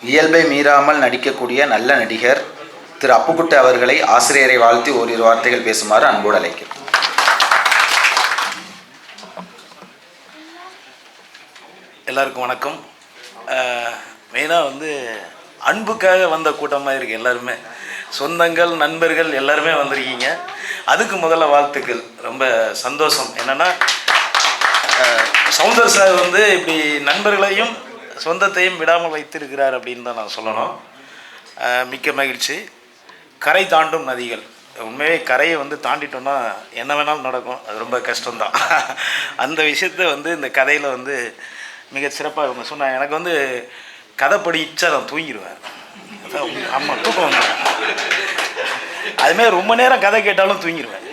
இயல்பை மீறாமல் நடிக்கக்கூடிய நல்ல நடிகர் திரு அப்புக்குட்டு அவர்களை ஆசிரியரை வாழ்த்தி ஓரிரு வார்த்தைகள் பேசுமாறு அன்போடு அழைக்கிறேன். எல்லாருக்கும் வணக்கம். மெயினாக வந்து அன்புக்காக வந்த கூட்டமாக இருக்குது எல்லாருமே. சொந்தங்கள் நண்பர்கள் எல்லாருமே வந்திருக்கீங்க. அதுக்கு முதல்ல வாழ்த்துக்கள். ரொம்ப சந்தோஷம். என்னென்னா சவுந்தர் சார் வந்து இப்படி நண்பர்களையும் சொந்தத்தையும் விடாமல் வைத்திருக்கிறார் அப்படின்னு தான் நான் சொல்லணும். மிக்க மகிழ்ச்சி. கரை தாண்டும் நதிகள். உண்மையே கரையை வந்து தாண்டிட்டோம்னா என்ன வேணாலும் நடக்கும். அது ரொம்ப கஷ்டம்தான். அந்த விஷயத்த வந்து இந்த கதையில் வந்து மிக சிறப்பாக இவங்க சொன்னாங்க. எனக்கு வந்து கதை படிச்சா நான் தூங்கிடுவேன். ஆமாம் தூக்கம் வந்து. அதுமாதிரி ரொம்ப நேரம் கதை கேட்டாலும் தூங்கிடுவேன்.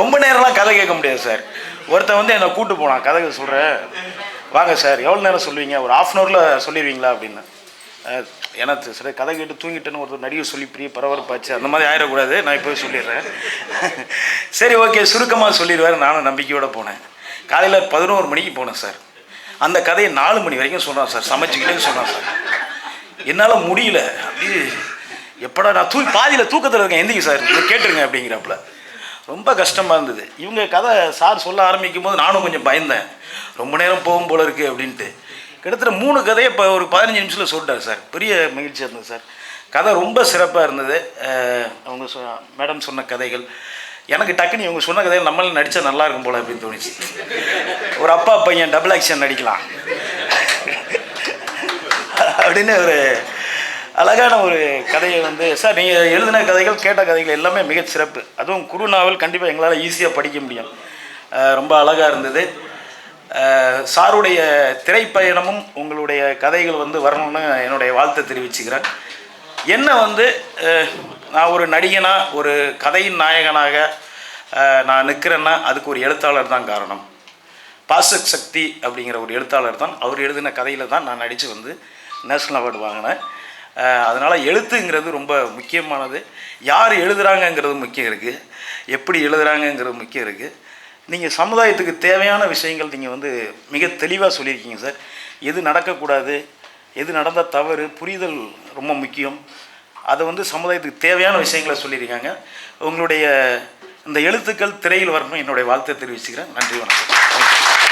ரொம்ப நேரம்லாம் கதை கேட்க முடியாது சார். ஒருத்தன் வந்து என்னை கூட்டு போனான். கதை சொல்கிறேன் வாங்க சார் எவ்வளோ நேரம் சொல்லுவீங்க? ஒரு ஆஃப் அன் ஹவரில் சொல்லிடுவீங்களா அப்படின்னு. எனக்கு சரி கதை கேட்டு தூங்கிட்டேன்னு ஒருத்தர் நடிகர் சொல்லி பெரிய பரபரப்பாச்சு அந்த மாதிரி ஆயிடக்கூடாது. நான் இப்போ சொல்லிடுறேன். சரி ஓகே சுருக்கமாக சொல்லிடுவார். நானும் நம்பிக்கையோடு போனேன். காலையில் பதினோரு மணிக்கு போனேன் சார். அந்த கதையை நாலு மணி வரைக்கும் சொன்னான் சார். சமைச்சிக்கிட்டேன்னு சொன்னான் சார். என்னால் முடியல. அப்படி எப்படா நான் தூ பாதியில் தூக்கத்தில் இருக்கேன். எந்திரிங்க சார் கேட்டுருங்க அப்படிங்கிறப்பல. ரொம்ப கஷ்டமாக இருந்தது. இவங்க கதை சார் சொல்ல ஆரம்பிக்கும் போது நானும் கொஞ்சம் பயந்தேன். ரொம்ப நேரம் போகும் போல இருக்குது அப்படின்ட்டு. கிட்டத்தட்ட மூணு கதையை இப்போ ஒரு பதினஞ்சு நிமிஷத்தில் சொல்லிட்டார் சார். பெரிய மகிழ்ச்சியாக இருந்தது சார். கதை ரொம்ப சிறப்பாக இருந்தது. அவங்க சொ மேடம் சொன்ன கதைகள். எனக்கு டக்குன்னு இவங்க சொன்ன கதைகள் நம்மளும் நடித்தா நல்லா இருக்கும் போல அப்படின்னு தோணுச்சு. ஒரு அப்பா பையன் டபுள் ஆக்ஷன் நடிக்கலாம். அப்படின்னு ஒரு அழகான ஒரு கதையை வந்து சார் நீங்கள் எழுதின கதைகள் கேட்ட கதைகள் எல்லாமே மிகச் சிறப்பு. அதுவும் குறு நாவல் கண்டிப்பாக எங்களால் ஈஸியாக படிக்க முடியும். ரொம்ப அழகாக இருந்தது. சாருடைய திரைப்பயணமும் உங்களுடைய கதைகள் வந்து வரணும்னு என்னுடைய வாழ்த்தை தெரிவிச்சுக்கிறேன். என்ன வந்து நான் ஒரு நடிகனாக ஒரு கதையின் நாயகனாக நான் நிற்கிறேன்னா அதுக்கு ஒரு எழுத்தாளர் தான் காரணம். பாசக் சக்தி அப்படிங்கிற ஒரு எழுத்தாளர் தான். அவர் எழுதின கதையில் தான் நான் நடித்து வந்து நேஷ்னல் அவார்டு வாங்கினேன். அதனால் எழுத்துங்கிறது ரொம்ப முக்கியமானது. யார் எழுதுகிறாங்கங்கிறது முக்கியம் இருக்குது எப்படி எழுதுகிறாங்கங்கிறது முக்கியம் இருக்குது நீங்கள் சமுதாயத்துக்கு தேவையான விஷயங்கள் நீங்கள் வந்து மிக தெளிவாக சொல்லியிருக்கீங்க சார். எது நடக்கக்கூடாது எது நடந்தால் தவறு புரிதல் ரொம்ப முக்கியம். அதை வந்து சமுதாயத்துக்கு தேவையான விஷயங்களை சொல்லியிருக்காங்க. உங்களுடைய இந்த எழுத்துக்கள் திரையில் வரணும். என்னுடைய வாழ்த்தை தெரிவிச்சுக்கிறேன். நன்றி வணக்கம்.